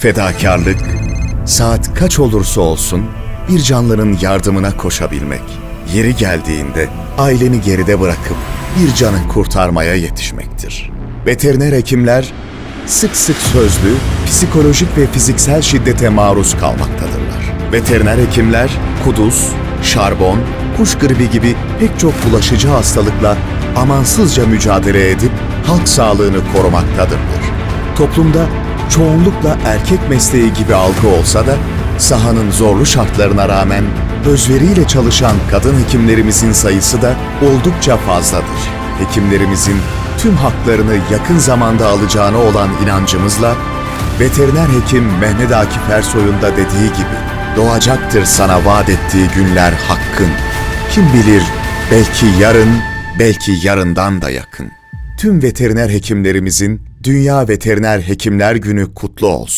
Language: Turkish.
fedakarlık, saat kaç olursa olsun bir canlının yardımına koşabilmek, yeri geldiğinde aileni geride bırakıp bir canı kurtarmaya yetişmektir. Veteriner hekimler sık sık sözlü, psikolojik ve fiziksel şiddete maruz kalmaktadırlar. Veteriner hekimler kuduz, şarbon, kuş gribi gibi pek çok bulaşıcı hastalıkla amansızca mücadele edip halk sağlığını korumaktadırlar. Toplumda çoğunlukla erkek mesleği gibi algı olsa da sahanın zorlu şartlarına rağmen özveriyle çalışan kadın hekimlerimizin sayısı da oldukça fazladır. Hekimlerimizin tüm haklarını yakın zamanda alacağına olan inancımızla veteriner hekim Mehmet Akif Ersoy'un da dediği gibi doğacaktır sana vaat ettiği günler hakkın. Kim bilir belki yarın, belki yarından da yakın. Tüm veteriner hekimlerimizin Dünya Veteriner Hekimler Günü kutlu olsun.